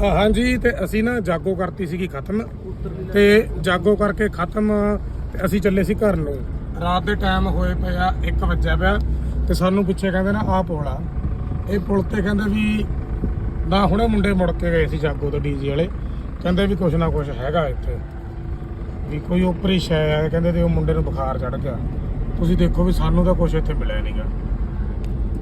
ਅ, ਹਾਂਜੀ ਤੇ ਅਸੀਂ ਨਾ ਜਾਗੋ ਕਰਤੀ ਸੀਗੀ ਖਤਮ ਤੇ ਜਾਗੋ ਕਰਕੇ ਖਤਮ ਤੇ ਅਸੀਂ ਚੱਲੇ ਸੀ ਘਰ ਨੂੰ। ਰਾਤ ਦੇ ਟਾਈਮ ਹੋਏ ਪਿਆ 1 ਵਜੇ ਪਿਆ ਤੇ ਸਾਨੂੰ ਪਿੱਛੇ ਕਹਿੰਦੇ ਨਾ ਆਹ ਪੁਲ ਆ। ਇਹ ਪੁਲ ਤੇ ਕਹਿੰਦੇ ਵੀ ਨਾ ਹੁਣੇ ਮੁੰਡੇ ਮੁੜ ਕੇ ਗਏ ਸੀ ਜਾਗੋ ਤੋਂ ਡੀਜੀ ਵਾਲੇ। ਕਹਿੰਦੇ ਵੀ ਕੁਛ ਨਾ ਕੁਛ ਹੈਗਾ ਇੱਥੇ। ਵੀ ਕੋਈ ਉੱਪਰੀ ਸ਼ੈ ਆ ਕਹਿੰਦੇ ਤੇ ਉਹ ਮੁੰਡੇ ਨੂੰ ਬੁਖਾਰ ਚੜ ਗਿਆ। ਤੁਸੀਂ ਦੇਖੋ ਵੀ ਸਾਨੂੰ ਤਾਂ ਕੁਛ ਇੱਥੇ ਮਿਲਿਆ ਨਹੀਂਗਾ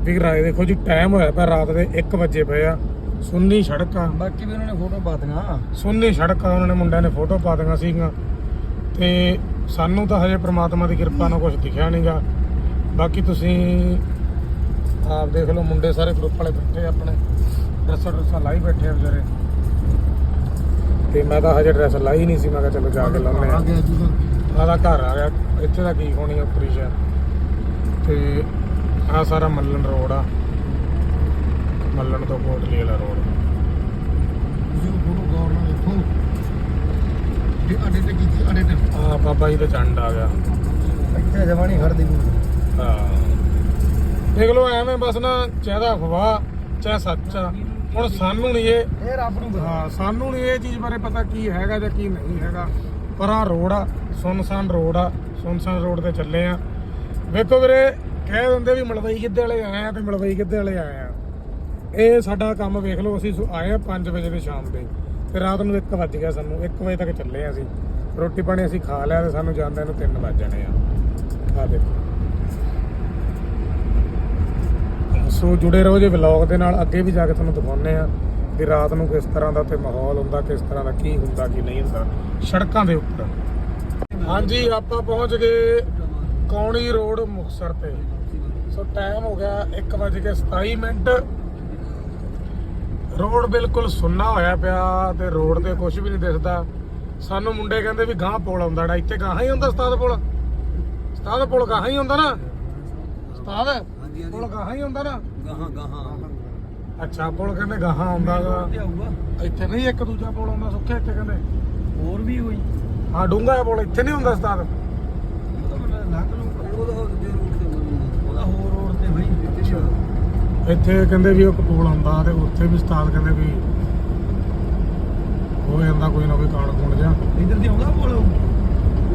ਵੀ ਰਾਏ ਦੇਖੋ ਜੀ ਟਾਈਮ ਹੋਇਆ ਪਿਆ ਰਾਤ ਦੇ 1 ਵਜੇ ਪਏ ਆ। ਸੁੰਨੀ ਸੜਕਾਂ। ਬਾਕੀ ਵੀ ਉਹਨਾਂ ਨੇ ਫੋਟੋ ਪਾ ਦਿਆਂ ਸੁੰਨੀ ਸੜਕਾਂ ਉਹਨਾਂ ਨੇ ਮੁੰਡਿਆਂ ਨੇ ਫੋਟੋ ਪਾ ਦਿੱਤੀਆਂ ਸੀਗੀਆਂ। ਤੇ ਸਾਨੂੰ ਤਾਂ ਹਜੇ ਪ੍ਰਮਾਤਮਾ ਦੀ ਕਿਰਪਾ ਨਾਲ ਕੁਝ ਦਿਖਿਆ ਨਹੀਂਗਾ ਬਾਕੀ ਤੁਸੀਂ ਆਪ ਦੇਖ ਲਓ ਮੁੰਡੇ ਸਾਰੇ ਗਰੁੱਪ ਵਾਲੇ ਬੈਠੇ ਆਪਣੇ। ਡਰੈਸਾਂ ਡਰੈਸਾਂ ਲਾਈ ਬੈਠੇ ਆ ਵਿਚਾਰੇ। ਤੇ ਮੈਂ ਤਾਂ ਹਜੇ ਡਰੈਸ ਲਾਈ ਨਹੀਂ ਸੀ ਮੈਂ ਕਿਹਾ ਚਲੋ ਜਾ ਕੇ ਲਾਉਂਦੇ ਆ। ਆਦਾ ਘਰ ਆ ਗਿਆ ਇੱਥੇ ਦਾ ਕੀ ਹੋਣੀ ਆ ਉੱਪਰੀ ਸ਼ਹਿਰ ਤੇ ਆ ਸਾਰਾ ਮੱਲਣ ਰੋਡ ਆ। ਮੱਲਣ ਤੋਂ ਕੋਟਲੀ ਵਾਲਾ ਰੋਡ। ਤੁਸੀਂ ਫੋਟੋ ਗੌਰ ਨਾਲ ਦੇਖੋ। ਇਹ ਅਡੇ ਤੇ ਕੀਤੀ ਅਡੇ ਤੇ। ਆ ਬਾਬਾ ਜੀ ਦਾ ਚੰਡ ਆ ਗਿਆ। ਇੱਥੇ ਜਵਾਨੀ ਖੜਦੀ ਨਹੀਂ ਹਾਂ। ਦੇਖ ਲਓ ਐਵੇਂ ਬਸ ਨਾ ਚਾਹਦਾ ਅਫਵਾਹ ਚਾਹ ਸੱਚ ਹੁਣ ਸਾਨੂੰ ਨਹੀਂ ਇਹ ਇਹ ਰੱਬ ਨੂੰ ਹਾਂ ਸਾਨੂੰ ਨਹੀਂ ਇਹ ਚੀਜ਼ ਬਾਰੇ ਪਤਾ ਕੀ ਹੈਗਾ ਜਾਂ ਕੀ ਨਹੀਂ ਹੈਗਾ। ਪਰ ਆ ਰੋਡ ਆ ਸੁਨਸਾਨ ਰੋਡ ਆ। ਸੁਨਸਾਨ ਰੋਡ ਤੇ ਚੱਲੇ ਆ। ਵੇਖੋ ਵੀਰੇ ਕਹਿ ਦਿੰਦੇ ਵੀ ਮਲਵਈ ਕਿੱਦੇ ਵਾਲੇ ਆਏ ਆ ਤੇ ਮਲਵਈ ਕਿੱਦੇ ਵਾਲੇ ਆਏ ਆ। ਇਹ ਸਾਡਾ ਕੰਮ ਵੇਖ ਲਓ, ਅਸੀਂ ਸੁ- ਆਏ ਆ 5 ਵਜੇ ਦੇ ਸ਼ਾਮ ਦੇ। ਤੇ ਰਾਤ ਨੂੰ 1 ਵੱਜ ਗਿਆ ਸਾਨੂੰ। 1 ਵਜੇ ਤੱਕ ਚੱਲੇ ਆ ਅਸੀਂ। ਰੋਟੀ ਪਾਣੀ ਅਸੀਂ ਖਾ ਲਿਆ ਤੇ ਸਾਨੂੰ ਜਾਂਦੇ ਨੂੰ 3 ਵੱਜ ਜਾਣੇ ਆ। ਆ ਦੇਖੋ। ਸੋ ਜੁੜੇ ਰਹੋ ਜੇ ਵਲੌਗ ਦੇ ਨਾਲ। ਅੱਗੇ ਵੀ ਜਾ ਕੇ ਤੁਹਾਨੂੰ ਦਿਖਾਉਂਦੇ ਆ ਵੀ ਰਾਤ ਨੂੰ ਕਿਸ ਤਰ੍ਹਾਂ ਦਾ ਤੇ ਮਾਹੌਲ ਹੁੰਦਾ, ਕਿਸ ਤਰ੍ਹਾਂ ਦਾ ਕੀ ਹੁੰਦਾ, ਕੀ ਨਹੀਂ ਹੁੰਦਾ। ਸੜਕਾਂ ਦੇ ਉੱਪਰ। ਹਾਂਜੀ, ਆਪਾਂ ਪਹੁੰਚ ਗਏ ਕੌਣੀ ਰੋਡ ਮੁਕਸਰ ਤੇ। ਸੋ ਟਾਈਮ ਹੋ ਗਿਆ 1:27 ਮਿੰਟ। ਰੋਡ ਬਿਲਕੁਲ ਸੁੰਨਾ ਹੋਇਆ ਪਿਆ ਤੇ ਰੋਡ ਤੇ ਕੁਝ ਵੀ ਨਹੀਂ ਦਿਸਦਾ। ਸਾਨੂੰ ਮੁੰਡੇ ਕਹਿੰਦੇ ਵੀ ਗਾਂ ਪੁਲ ਆਉਂਦਾ ਡਾ ਇੱਥੇ ਗਾਹਾਂ ਹੀ ਹੁੰਦਾ ਉਸਤਾਦ ਪੁਲ? ਉਸਤਾਦ ਪੁਲ ਗਾਹਾਂ ਹੀ ਹੁੰਦਾ ਨਾ? ਉਸਤਾਦ ਹਾਂਜੀ ਪੁਲ ਗਾਹਾਂ ਹੀ ਹੁੰਦਾ ਨਾ? ਗਾਹਾਂ ਗਾਹਾਂ। ਅੱਛਾ ਪੁਲ ਕਹਿੰਦੇ ਗਾਹਾਂ ਆਉਂਦਾ ਗਾ। ਆਊਗਾ। ਇੱਥੇ ਨਹੀਂ ਇੱਕ ਦੂਜਾ ਪੁਲ ਆਉਂਦਾ ਸੁੱਕੇ ਇੱਥੇ ਕਹਿੰਦੇ। ਹੋਰ ਵੀ ਹੋਈ ਹਾਂ ਡੂੰਗਾ ਪੁਲ ਇੱਥੇ ਨਹੀਂ ਹੁੰਦਾ ਉਸਤਾਦ। ਲੱਗ ਨੂੰ ਉਹਦਾ ਹੋਰ ਜੇ ਰੋਡ ਤੇ ਬਣੂਗਾ ਉਹਦਾ ਹੋਰ ਰੋਡ ਤੇ ਬਈ ਇੱਥੇ ਕਹਿੰਦੇ ਵੀ ਇੱਕ ਪੁਲ ਆਉਂਦਾ ਤੇ ਉੱਥੇ ਵੀ ਉਸਤਾਦ ਕਹਿੰਦੇ ਵੀ ਹੋ ਜਾਂਦਾ ਕੋਈ ਨਾ ਕੋਈ ਕਾਂਡ ਕੂਣ ਜਾ। ਇਧਰ ਦੀ ਆਉਂਦਾ ਪੁਲ ਉਹ?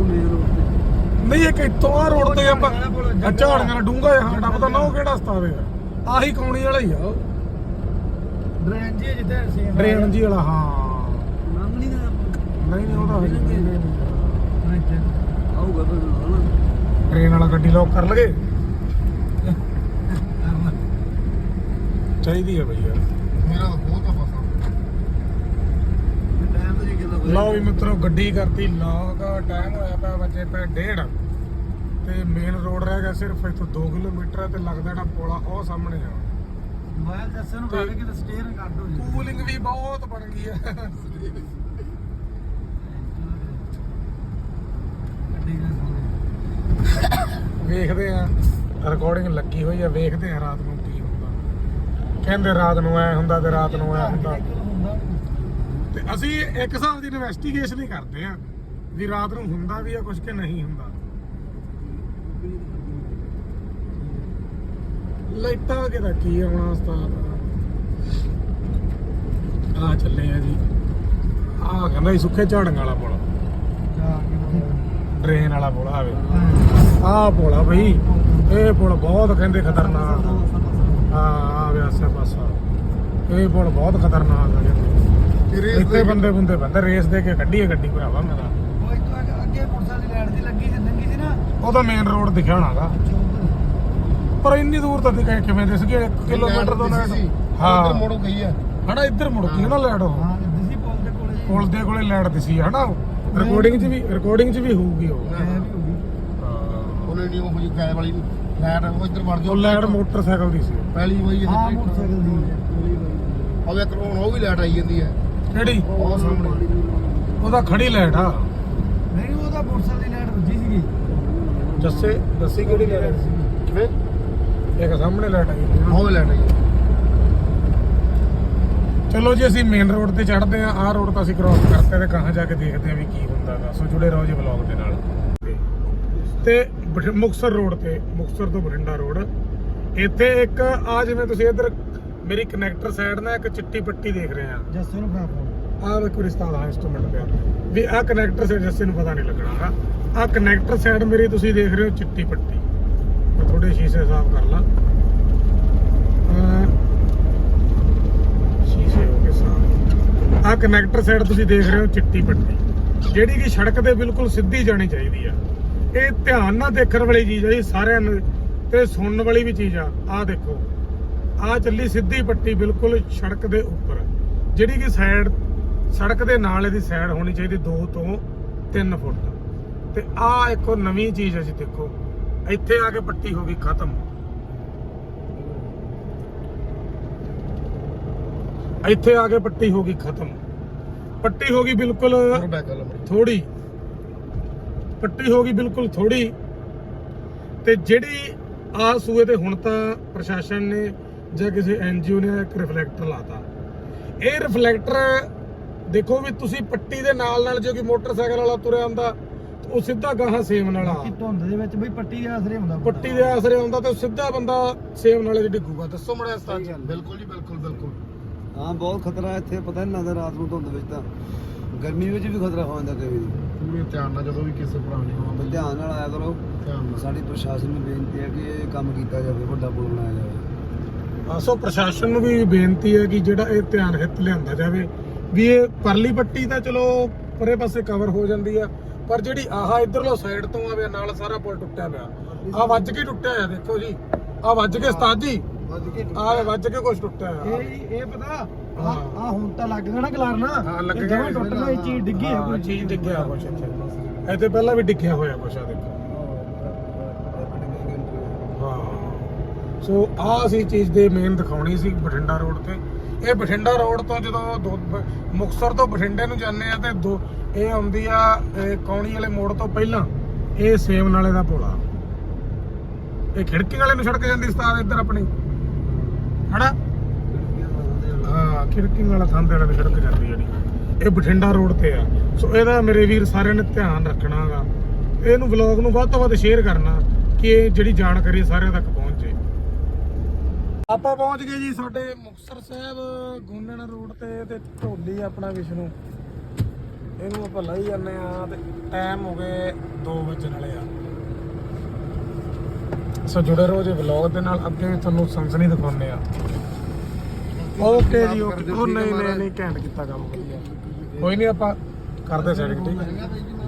ਮੇਨ ਰੋਡ ਤੇ। ਨਹੀਂ ਇੱਕ ਇੱਥੋਂ ਆ ਰੋਡ ਤੇ ਆਪਾਂ ਝਾੜੀਆਂ ਨਾਲ ਡੂੰਗਾ ਹਾਂ ਪਤਾ ਨਾ ਉਹ ਕਿਹੜਾ ਉਸਤਾਦ ਹੈ ਆਹੀ ਕੌਣੀ ਵਾਲਾ ਹੀ ਆ ਉਹ। ਡਰੇਨ ਜੀ ਜਿੱਥੇ ਸੇਮ ਡਰੇਨ ਜੀ ਵਾਲਾ ਹਾਂ। ਲੰਘ ਨਹੀਂ ਨਾ। ਨਹੀਂ ਨਹੀਂ ਉਹਦਾ ਆਊਗਾ ਫਿਰ ਟ੍ਰੇਨ ਵਾਲਾ ਗੱਡੀ ਲੋਕ ਕਰ ਲਗੇ ਚਾਹੀਦੀ ਹੈ ਭਈਆ ਮੇਰਾ ਬਹੁਤ ਪਸੰਦ ਟਾਈਮ ਤੇ ਕਿਦਾਂ ਲਓ ਵੀ ਮਿੱਤਰੋ ਗੱਡੀ ਕਰਤੀ ਲੌਕ ਟਾਈਮ ਹੋਇਆ ਪਿਆ ਵਜੇ ਪੈ ਡੇਢ। ਤੇ ਮੇਨ ਰੋਡ ਰਹਿ ਗਿਆ ਸਿਰਫ ਇੱਥੋਂ 2 ਕਿਲੋਮੀਟਰ ਹੈ ਤੇ ਲੱਗਦਾ ਜਿਹੜਾ ਪੁਲ ਆ ਉਹ ਸਾਹਮਣੇ ਆ। ਮੈਂ ਦੱਸਣ ਨੂੰ ਤੇ- ਕੱਢ ਕੇ ਤੇ ਸਟੀਅਰਿੰਗ ਕੱਢ ਹੋ ਜੀ। ਕੂਲਿੰਗ ਵੀ ਬਹੁਤ ਬਣ ਗਈ ਹੈ। ਗੱਡੀ ਦੇ ਸਾਹਮਣੇ ਵੇਖਦੇ ਆ ਰਿਕਾਰਡਿੰਗ ਲੱਗੀ ਹੋਈ ਆ ਵੇਖਦੇ ਆ ਰਾਤ ਨੂੰ ਕੀ ਕਹਿੰਦੇ ਰਾਤ ਨੂੰ ਐ ਹੁੰਦਾ ਤੇ ਰਾਤ ਨੂੰ ਐ ਹੁੰਦਾ। ਤੇ ਅਸੀਂ ਇੱਕ ਹਿਸਾਬ ਦੀ ਇਨਵੈਸਟੀਗੇਸ਼ਨ ਹੀ ਕਰਦੇ ਆ ਵੀ ਰਾਤ ਨੂੰ ਹੁੰਦਾ ਵੀ ਆ ਕੁਝ ਕਿ ਨਹੀਂ ਹੁੰਦਾ। ਲਾਈਟਾਂ ਕਿਹਦਾ ਕੀ ਆਉਣਾ ਉਸਤਾਦ? ਆ ਚੱਲੇ ਆ ਜੀ। ਆ ਕਹਿੰਦਾ ਸੀ ਸੁੱਕੇ ਝਾੜੀਆਂ ਵਾਲਾ ਪੁਲ। ਟ੍ਰੇਨ ਵਾਲਾ ਪੁਲ ਆਵੇ। ਆਹ ਪੁਲ ਆ ਬਈ। ਇਹ ਪੁਲ ਬਹੁਤ ਕਹਿੰਦੇ ਖਤਰਨਾਕ ਆ ਆ ਵਿਆਸਾ ਪਾਸਾ। ਇਹ ਪੁਲ ਬਹੁਤ ਖਤਰਨਾਕ ਆ ਕਹਿੰਦੇ ਇੱਥੇ ਬੰਦੇ ਬੰਦੇ ਬੰਦੇ ਰੇਸ ਦੇ ਕੇ ਕੱਢੀ ਹੈ ਗੱਡੀ ਭਰਾਵਾ ਮੇਰਾ। ਉਹ ਇੱਕ ਅੱਗੇ ਪੁਲਿਸਾਂ ਦੀ ਲਾਈਟ ਦੀ ਲੱਗੀ ਸੀ ਨੰਗੀ ਸੀ ਨਾ। ਉਹਦਾ ਮੇਨ ਰੋਡ ਦਿਖਿਆ ਹੋਣਾਗਾ ਪਰ ਇੰਨੀ ਦੂਰ ਤਾਂ ਦਿਖੇ ਕਿਵੇਂ ਦਿਸ ਗਿਆ? 1 ਕਿਲੋਮੀਟਰ ਤੋਂ ਲੈਟ ਹਾਂ। ਮੋੜੋ ਗਈ ਹੈ ਹਣਾ ਇੱਧਰ ਮੁੜ ਗਈ ਨਾ ਲੈਟ ਉਹ। ਹਾਂ ਦਿਸੀ ਪੁਲ ਦੇ ਕੋਲੇ ਪੁਲ ਦੇ ਕੋਲੇ ਲੈਟ ਦਿਸੀ ਹਨਾ ਰਿਕਾਰਡਿੰਗ 'ਚ ਵੀ ਰਿਕਾਰਡਿੰਗ 'ਚ ਵੀ ਹੋਊਗੀ ਉਹ। ਹੋ। ਉਹਨੇ ਨਹੀਂ ਉਹ ਜੀ ਗਾਇ ਵਾਲੀ ਲਾਈਟ ਉਹ ਇੱਧਰ ਵੜ ਉਹ ਲੈਟ ਮੋਟਰਸਾਈਕਲ ਦੀ ਸੀ ਪਹਿਲੀ ਵਈ ਹਾਂ ਮੋਟਰਸਾਈਕਲ ਦੀ। ਉਹ ਇੱਕ ਹੁਣ ਉਹ ਵੀ ਲਾਈਟ ਆਈ ਜਾਂਦੀ ਹੈ। ਕਿਹੜੀ? ਉਹ ਸਾਹਮਣੇ। ਉਹਦਾ ਖੜੀ ਲੈਟ ਆ। ਨਹੀਂ ਉਹਦਾ ਮੋਟਰਸਾਈਕਲ ਦੀ ਲਾਈਟ ਵੱਜੀ ਸੀਗੀ। ਜੱਸੇ ਦੱਸੀ ਕਿਹੜੀ ਲੈਟ ਸੀ ਕਿਵੇਂ? ਇੱਕ ਸਾਹਮਣੇ ਲੈਟ ਆਈ। ਉਹ ਲਾਈਟ ਆਈ। ਚਲੋ ਜੀ ਅਸੀਂ ਮੇਨ ਰੋਡ ਤੇ ਚੜ੍ਹਦੇ ਆ ਆਹ ਰੋਡ ਤਾਂ ਅਸੀਂ ਕ੍ਰਾਸ ਕਰਤੇ ਤੇ ਕਹਾਂ ਜਾ ਕੇ ਦੇਖਦੇ ਆ ਵੀ ਕੀ ਹੁੰਦਾ ਗਾ। ਸੋ ਜੁੜੇ ਰਹੋ ਜੀ ਵਲੌਗ ਦੇ ਨਾਲ। ਤੇ ਮੁਕਤਸਰ ਰੋਡ ਤੇ ਮੁਕਤਸਰ ਤੋਂ ਬਠਿੰਡਾ ਰੋਡ ਇੱਥੇ ਇੱਕ ਆ ਜਿਵੇਂ ਤੁਸੀਂ ਇੱਧਰ ਮੇਰੀ ਕਨੈਕਟਰ ਸਾਈਡ ਨਾਲ ਇੱਕ ਚਿੱਟੀ ਪੱਟੀ ਦੇਖ ਰਹੇ ਆ ਜੱਸੇ ਨੂੰ ਫੜਾ ਫੋਨ ਆਹ ਵੇਖੋ ਰਿਸ਼ਤਾ ਦਾ ਇੰਸਟਰੂਮੈਂਟ ਪਿਆ। ਵੀ ਆਹ ਕਨੈਕਟਰ ਸਾਈਡ ਜੱਸੇ ਨੂੰ ਪਤਾ ਨਹੀਂ ਲੱਗਣਾ ਆਹ ਕਨੈਕਟਰ ਸਾਈਡ ਮੇਰੀ ਤੁਸੀਂ ਦੇਖ ਰਹੇ ਹੋ ਚਿੱਟੀ ਪੱਟੀ। ਮੈਂ ਥੋੜੇ ਸ਼ੀਸ਼ੇ ਸਾਫ਼ ਕਰ ਲਾਂ। ਸ਼ੀਸ਼ੇ ਹੋ ਗਏ ਸਾਫ਼ ਆਹ ਕਨੈਕਟਰ ਸਾਈਡ ਤੁਸੀਂ ਦੇਖ ਰਹੇ ਹੋ ਚਿੱਟੀ ਪੱਟੀ। ਜਿਹੜੀ ਕਿ ਸੜਕ ਤੇ ਬਿਲਕੁਲ ਸਿੱਧੀ ਜਾਣੀ ਚਾਹੀਦੀ ਆ। ਇਹ ਧਿਆਨ ਨਾਲ ਦੇਖਣ ਵਾਲੀ ਚੀਜ਼ ਆ ਜੀ ਸਾਰਿਆਂ ਨੂੰ ਤੇ ਸੁਣਨ ਵਾਲੀ ਵੀ ਚੀਜ਼ ਆ ਆਹ ਦੇਖੋ। ਆਹ ਚੱਲੀ ਸਿੱਧੀ ਪੱਟੀ ਬਿਲਕੁਲ ਸੜਕ ਦੇ ਉੱਪਰ ਜਿਹੜੀ ਕਿ ਸਾਈਡ ਸੜਕ ਦੇ ਨਾਲ ਇਹਦੀ ਸਾਈਡ ਹੋਣੀ ਚਾਹੀਦੀ 2 ਤੋਂ 3 ਫੁੱਟ। ਤੇ ਆਹ ਇੱਕ ਨਵੀਂ ਚੀਜ਼ ਹੈ ਜੀ ਦੇਖੋ ਇੱਥੇ ਆ ਕੇ ਪੱਟੀ ਹੋ ਗਈ ਖਤਮ। ਇੱਥੇ ਆ ਕੇ ਪੱਟੀ ਹੋ ਗਈ ਖਤਮ। ਪੱਟੀ ਹੋ ਗਈ ਬਿਲਕੁਲ ਥੋੜੀ ਪੱਟੀ ਹੋ ਗਈ ਬਿਲਕੁਲ ਥੋੜੀ ਤੇ ਜਿਹੜੀ ਆ ਸੂਏ ਤੇ ਹੁਣ ਤਾਂ ਪ੍ਰਸ਼ਾਸਨ ਨੇ ਜਾਂ ਕਿਸੇ ਐਨਜੀਓ ਨੇ ਇੱਕ ਰਿਫਲੈਕਟਰ ਲਾਤਾ। ਇਹ ਰਿਫਲੈਕਟਰ ਦੇਖੋ ਵੀ ਤੁਸੀਂ ਪੱਟੀ ਦੇ ਨਾਲ ਨਾਲ ਜੇ ਕੋਈ ਮੋਟਰਸਾਈਕਲ ਵਾਲਾ ਤੁਰਿਆ ਹੁੰਦਾ ਉਹ ਸਿੱਧਾ ਗਾਹਾਂ ਸੇਮ ਨਾਲ ਆ। ਕਿ ਧੁੰਦ ਦੇ ਵਿੱਚ ਬਈ ਪੱਟੀ ਦੇ ਆਸਰੇ ਹੁੰਦਾ ਪੱਟੀ ਦੇ ਆਸਰੇ ਆਉਂਦਾ ਤੇ ਉਹ ਸਿੱਧਾ ਬੰਦਾ ਸੇਮ ਨਾਲੇ ਡਿੱਗੂਗਾ। ਦੱਸੋ ਮੜਿਆ ਸਤਾਜ ਬਿਲਕੁਲ ਜੀ ਬਿਲਕੁਲ ਬਿਲਕੁਲ। ਹਾਂ ਬਹੁਤ ਖਤਰਾ ਇੱਥੇ ਪਤਾ ਨਹੀਂ ਲੱਗਦਾ ਰਾਤ ਨੂੰ ਧੁੰਦ ਵਿੱਚ ਤਾਂ। ਗਰਮੀ ਵਿੱਚ ਵੀ ਖਤਰਾ ਹੋ ਜਾਂਦਾ ਕਈ ਵਾਰੀ ਪੂਰੇ ਧਿਆਨ ਨਾਲ ਜਦੋਂ ਵੀ ਕਿਸੇ ਪੁਰਾਣੇ ਤੇ ਆਉਂਦੇ ਧਿਆਨ ਨਾਲ ਆਇਆ ਕਰੋ। ਧਿਆਨ ਨਾਲ। ਸਾਡੀ ਪ੍ਰਸ਼ਾਸਨ ਨੂੰ ਬੇਨਤੀ ਹੈ ਕਿ ਇਹ ਕੰਮ ਕੀਤਾ ਜਾਵੇ ਵੱਡਾ ਪੁਲ ਬਣਾਇਆ ਜਾਵੇ। ਆਸੋ ਪ੍ਰਸ਼ਾਸਨ ਨੂੰ ਵੀ ਬੇਨਤੀ ਹੈ ਕਿ ਜਿਹੜਾ ਇਹ ਧਿਆਨ ਹਿੱਤ ਲਿਆਂਦਾ ਜਾਵੇ। ਵੀ ਇਹ ਪਰਲੀ ਪੱਟੀ ਤਾਂ ਚਲੋ ਪਰੇ ਪਾਸੇ ਕਵਰ ਹੋ ਜਾਂਦੀ ਆ ਪਰ ਜਿਹੜੀ ਆਹ ਇਧਰਲੋ ਸਾਈਡ ਤੋਂ ਆਵੇ ਨਾਲ ਸਾਰਾ ਪੁਲ ਟੁੱਟਿਆ ਪਿਆ। ਆ ਵੱਜ ਕੇ ਟੁੱਟਿਆ ਆ ਦੇਖੋ ਜੀ। ਆ ਵੱਜ ਕੇ ਉਸਤਾਦ ਜੀ। ਵੱਧ ਕੇ ਆ ਵੱਜ ਕੇ ਕੁਝ ਟੁੱਟਿਆ ਆ। ਇਹ ਇਹ ਪਤਾ ਆ ਹੁਣ ਤਾਂ ਲੱਗ ਗਿਆ ਨਾ ਕਲਾਰਨਾ ਹਾਂ, ਲੱਗ ਇਹ ਗਿਆ ਜਮਾਂ ਟੁੱਟਣਾ ਇਹ ਚੀਜ਼ ਡਿੱਗੀ ਹੈ ਹਾਂ, ਕੋਈ। ਚੀਜ਼ ਡਿੱਗਿਆ ਕੁਛ ਇੱਥੇ ਇੱਥੇ ਪਹਿਲਾਂ ਵੀ ਡਿੱਗਿਆ ਹੋਇਆ ਕੁਛ ਆ ਦੇਖੋ। ਹਾਂ। ਸੋ ਆਹ ਅਸੀਂ ਚੀਜ਼ ਦੇ ਮੇਨ ਦਿਖਾਉਣੀ ਸੀ ਬਠਿੰਡਾ ਰੋਡ ਤੇ। ਇਹ ਬਠਿੰਡਾ ਰੋਡ ਤੋਂ ਜਦੋਂ ਦੋ- ਬ- ਮੁਕਤਸਰ ਤੋਂ ਬਠਿੰਡੇ ਨੂੰ ਜਾਂਦੇ ਆ ਤੇ ਦੋ ਇਹ ਆਉਂਦੀ ਆ ਇਹ ਕੌਣੀ ਵਾਲੇ ਮੋੜ ਤੋਂ ਪਹਿਲਾਂ। ਇਹ ਸੇਮ ਨਾਲੇ ਦਾ ਪੁਲ ਆ। ਇਹ ਖਿੜਕੀ ਵਾਲੇ ਨੂੰ ਸੜਕ ਜਾਂਦੀ ਸਤਾਰ ਇੱਧਰ ਆਪਣੀ। ਹਨਾ? ਹਾਂ ਖਿੜਕੀ ਵਾਲਾ ਥਾਂ ਤੇ ਵਾਲੇ ਸੜਕ ਜਾਂਦੀ ਜਿਹੜੀ? ਇਹ ਬਠਿੰਡਾ ਰੋਡ ਤੇ ਆ। ਸੋ ਇਹਦਾ ਮੇਰੇ ਵੀਰ ਸਾਰਿਆਂ ਨੇ ਧਿਆਨ ਰੱਖਣਾਗਾ ਇਹਨੂੰ ਵਲੌਗ ਨੂੰ ਵੱਧ ਤੋਂ ਵੱਧ ਸ਼ੇਅਰ ਕਰਨਾ ਕਿ ਇਹ ਜਿਹੜੀ ਜਾਣਕਾਰੀ ਸਾਰਿਆਂ ਤੱਕ ਪਹੁੰਚੇ। ਆਪਾਂ ਪਹੁੰਚ ਗਏ ਜੀ ਸਾਡੇ ਮੁਕਤਸਰ ਸਾਹਿਬ ਗੋਨਣ ਰੋਡ ਤੇ ਤੇ ਢੋਲੀ ਆਪਣਾ ਵਿਸ਼ਨੂੰ। ਇਹਨੂੰ ਆਪਾਂ ਲਈ ਜਾਂਦੇ ਆ ਤੇ ਟਾਈਮ ਹੋ ਗਏ 2 ਵਜਣ ਵਾਲੇ ਆ। ਸੋ ਜੁੜੇ ਰਹੋ ਜੀ ਵਲੌਗ ਦੇ ਨਾਲ। ਅੱਗੇ ਵੀ ਤੁਹਾਨੂੰ ਸਨਸਨੀ ਦਿਖਾਉਂਦੇ ਆ। ਓਕੇ ਜੀ, ਓਕੇ। ਉਹ ਨਹੀਂ ਨਹੀਂ ਨਹੀਂ, ਘੈਂਟ ਕੀਤਾ ਕੰਮ ਕੋਈ ਨਹੀਂ, ਆਪਾਂ ਕਰਦੇ ਸੈਟਿੰਗ ਠੀਕ ਹੈ?